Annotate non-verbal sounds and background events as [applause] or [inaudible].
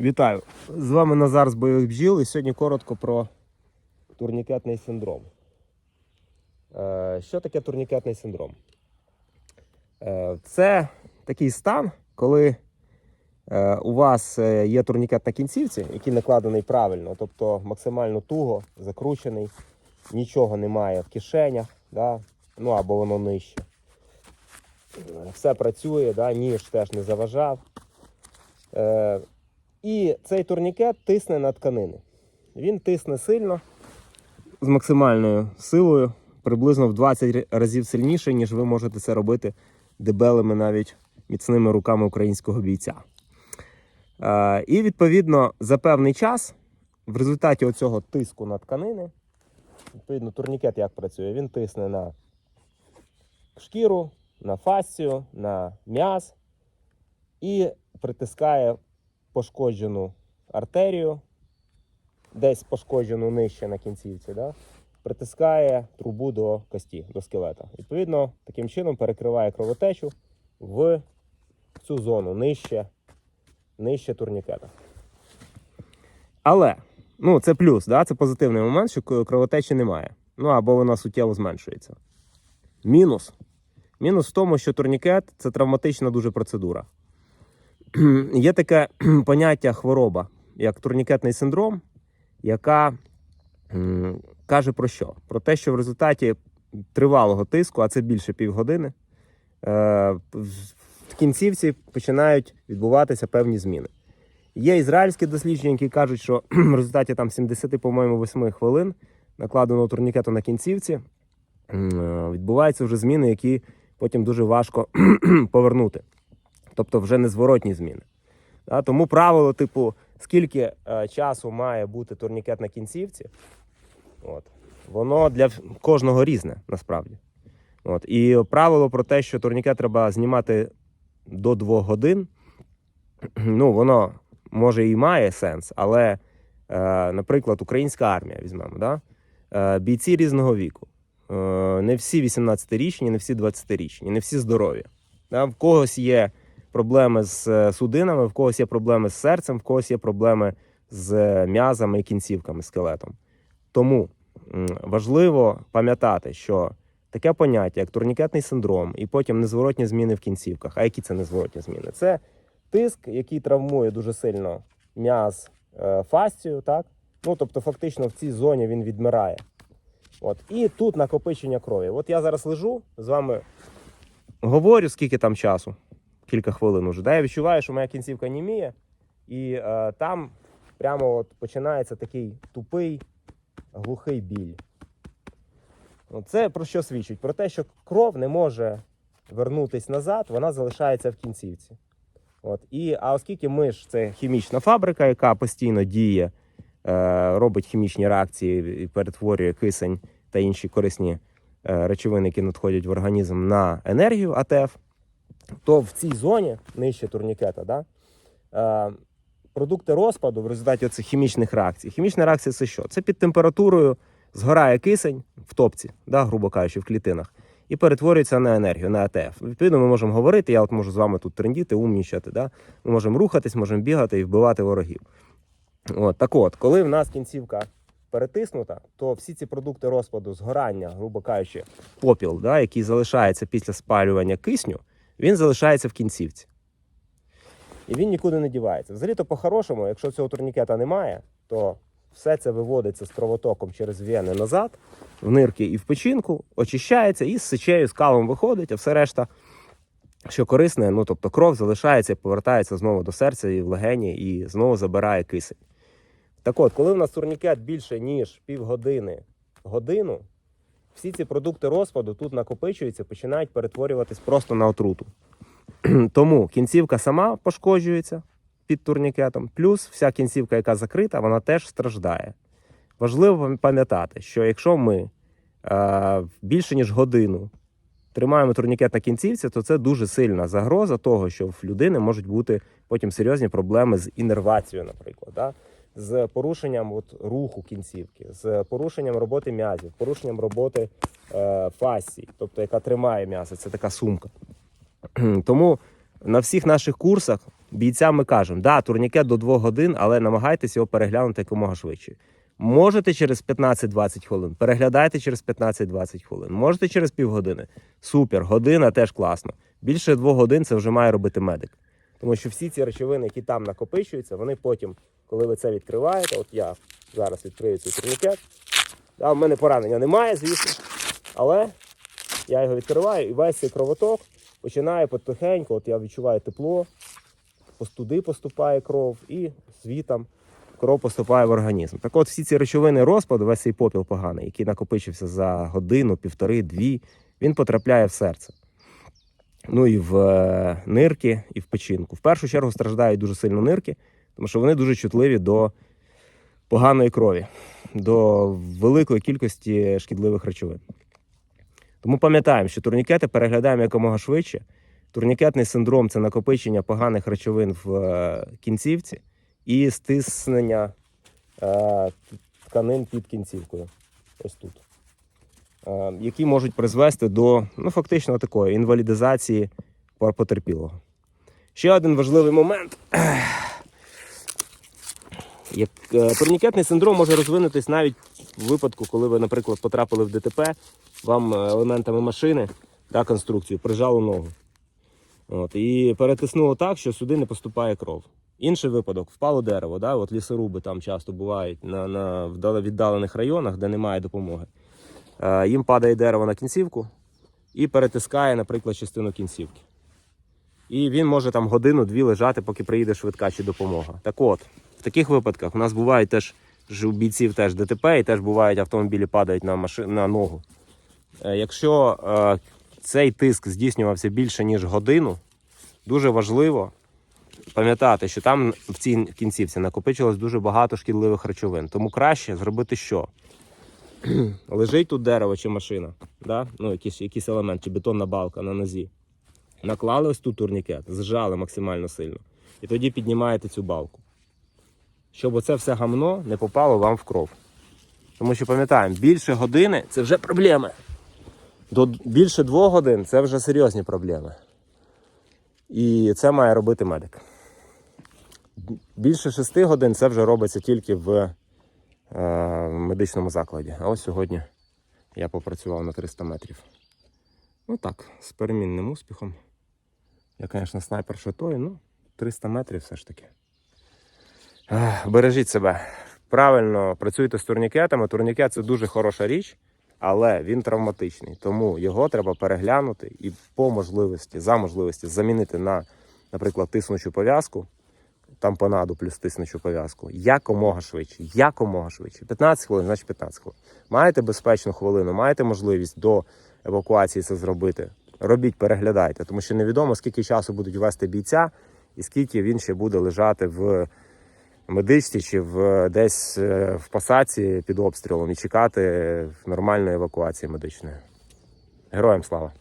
Вітаю! З вами Назар з бойових бджіл і сьогодні коротко про турнікетний синдром. Е, Що таке турнікетний синдром? Е, Це такий стан, коли е, у вас є турнікет на кінцівці, який накладений правильно, тобто максимально туго, закручений, нічого немає в кишенях, да? ну або воно нижче. Все працює, да? ніж теж не заважав. І цей турнікет тисне на тканини. Він тисне сильно, з максимальною силою, приблизно в 20 разів сильніше, ніж ви можете це робити дебелими навіть міцними руками українського бійця. І відповідно за певний час, в результаті оцього тиску на тканини, відповідно, турнікет як працює? Він тисне на шкіру, на фасцію, на м'яз і притискає пошкоджену артерію, десь пошкоджену нижче на кінцівці, да? притискає трубу до кості, до скелета. Відповідно, таким чином перекриває кровотечу в цю зону нижче, нижче турнікета. Але ну, це плюс, да? це позитивний момент, що кровотечі немає. Ну або вона суттєво зменшується. Мінус. Мінус в тому, що турнікет це травматична дуже процедура. [clears throat] Є таке [clears throat] поняття хвороба, як турнікетний синдром, яка каже про що? Про те, що в результаті тривалого тиску, а це більше півгодини, е, в кінцівці починають відбуватися певні зміни. Є ізраїльські дослідження, які кажуть, що [clears throat] в результаті там 70, по-моєму, 8 хвилин накладеного турнікету на кінцівці е, відбуваються вже зміни, які потім дуже важко повернути тобто вже незворотні зміни. Да, тому правило, типу, скільки е, часу має бути турнікет на кінцівці, от, воно для кожного різне насправді. От, і правило про те, що турнікет треба знімати до 2 годин, [clears throat] ну, воно може і має сенс, але, е, наприклад, українська армія візьмемо, да? е, бійці різного віку. Е, не всі 18-річні, не всі 20-річні, не всі здорові. Да? В когось є проблеми з е, судинами, в когось є проблеми з серцем, в когось є проблеми з е, м'язами і кінцівками, скелетом. Тому важливо пам'ятати, що таке поняття, як турнікетний синдром, і потім незворотні зміни в кінцівках. А які це незворотні зміни? Це тиск, який травмує дуже сильно м'яз е, фасцію, так? Ну, тобто, фактично в цій зоні він відмирає. От. І тут накопичення крові. От я зараз лежу з вами говорю, скільки там часу кілька хвилин уже. Да? Я відчуваю, що моя кінцівка німіє, і е, там прямо от починається такий тупий, глухий біль. Це про що свідчить? Про те, що кров не може вернутись назад, вона залишається в кінцівці. От. І, а оскільки ми ж це хімічна фабрика, яка постійно діє, е, робить хімічні реакції і перетворює кисень та інші корисні е, речовини, які надходять в організм на енергію АТФ, то в цій зоні нижче турнікета, да, е, продукти розпаду в результаті цих хімічних реакцій. Хімічна реакція це що? Це під температурою згорає кисень в топці, да, грубо кажучи, в клітинах, і перетворюється на енергію, на АТФ. Відповідно, ми можемо говорити, я от можу з вами тут трендіти, умнічати. Да? Ми можемо рухатись, можемо бігати і вбивати ворогів. От, так от, коли в нас кінцівка перетиснута, то всі ці продукти розпаду, згорання, грубо кажучи, попіл, да, який залишається після спалювання кисню, він залишається в кінцівці. І він нікуди не дівається. Взагалі-то, по-хорошому, якщо цього турнікета немає, то все це виводиться з кровотоком через вени назад, в нирки і в печінку, очищається і з сечею, з калом виходить, а все решта, що корисне, ну тобто кров залишається і повертається знову до серця і в легені, і знову забирає кисень. Так от, коли в нас турнікет більше, ніж півгодини, годину, всі ці продукти розпаду тут накопичуються, починають перетворюватись просто на отруту. [clears throat] Тому кінцівка сама пошкоджується під турнікетом, плюс вся кінцівка, яка закрита, вона теж страждає. Важливо пам'ятати, що якщо ми е, більше ніж годину тримаємо турнікет на кінцівці, то це дуже сильна загроза того, що в людини можуть бути потім серйозні проблеми з інервацією, наприклад. Да? З порушенням от, руху кінцівки, з порушенням роботи м'язів, порушенням роботи е, фасції, тобто яка тримає м'ясо, це така сумка. [clears throat] Тому на всіх наших курсах бійцям ми кажемо, да, турнікет до 2 годин, але намагайтесь його переглянути якомога швидше. Можете через 15-20 хвилин, переглядайте через 15-20 хвилин. Можете через півгодини. Супер, година теж класно. Більше двох годин це вже має робити медик. Тому що всі ці речовини, які там накопичуються, вони потім, коли ви це відкриваєте, от я зараз відкрию цей турнікет. Да, в мене поранення немає, звісно. Але я його відкриваю і весь цей кровоток починає потихеньку, от я відчуваю тепло, туди поступає кров і звітом кров поступає в організм. Так от всі ці речовини розпаду, весь цей попіл поганий, який накопичився за годину, півтори, дві, він потрапляє в серце. Ну і в е, нирки, і в печінку. В першу чергу страждають дуже сильно нирки, тому що вони дуже чутливі до поганої крові, до великої кількості шкідливих речовин. Тому пам'ятаємо, що турнікети переглядаємо якомога швидше. Турнікетний синдром це накопичення поганих речовин в е, кінцівці і стиснення е, тканин під кінцівкою. Ось тут. Е, які можуть призвести до ну, фактично такої інвалідизації потерпілого. Ще один важливий момент. Як, е, турнікетний синдром може розвинутись навіть в випадку, коли ви, наприклад, потрапили в ДТП, вам е, елементами машини та конструкцію прижало ногу. От, і перетиснуло так, що сюди не поступає кров. Інший випадок впало дерево, да? от лісоруби там часто бувають на, на віддалених районах, де немає допомоги. Е, їм падає дерево на кінцівку і перетискає, наприклад, частину кінцівки. І він може там годину-дві лежати, поки приїде швидка чи допомога. Так от, в таких випадках у нас бувають теж у бійців теж ДТП, і теж бувають автомобілі падають на, маши... на ногу. Е, Якщо е, цей тиск здійснювався більше, ніж годину, дуже важливо пам'ятати, що там в цій кінцівці накопичилось дуже багато шкідливих речовин. Тому краще зробити що? [clears throat] Лежить тут дерево чи машина, да? ну, якийсь, якийсь елемент, чи бетонна балка на нозі. Наклали ось тут турнікет, зжали максимально сильно. І тоді піднімаєте цю балку. Щоб оце все гамно не попало вам в кров. Тому що пам'ятаємо, більше години це вже проблеми. До більше двох годин це вже серйозні проблеми. І це має робити медик. Більше шести годин це вже робиться тільки в в медичному закладі. А ось сьогодні я попрацював на 300 метрів. Ну так, з перемінним успіхом. Я, звісно, снайпер що той, ну, 300 метрів все ж таки. Бережіть себе. Правильно працюйте з турнікетами. Турнікет це дуже хороша річ, але він травматичний. Тому його треба переглянути і по можливості, за можливості замінити на, наприклад, тиснучу пов'язку, тампонаду плюс тиснучу пов'язку. Якомога швидше. Якомога швидше. 15 хвилин, значить 15 хвилин. Маєте безпечну хвилину, маєте можливість до евакуації це зробити. Робіть, переглядайте, тому що невідомо, скільки часу будуть вести бійця, і скільки він ще буде лежати в медичці чи в десь е, в посадці під обстрілом і чекати нормальної евакуації медичної. Героям слава!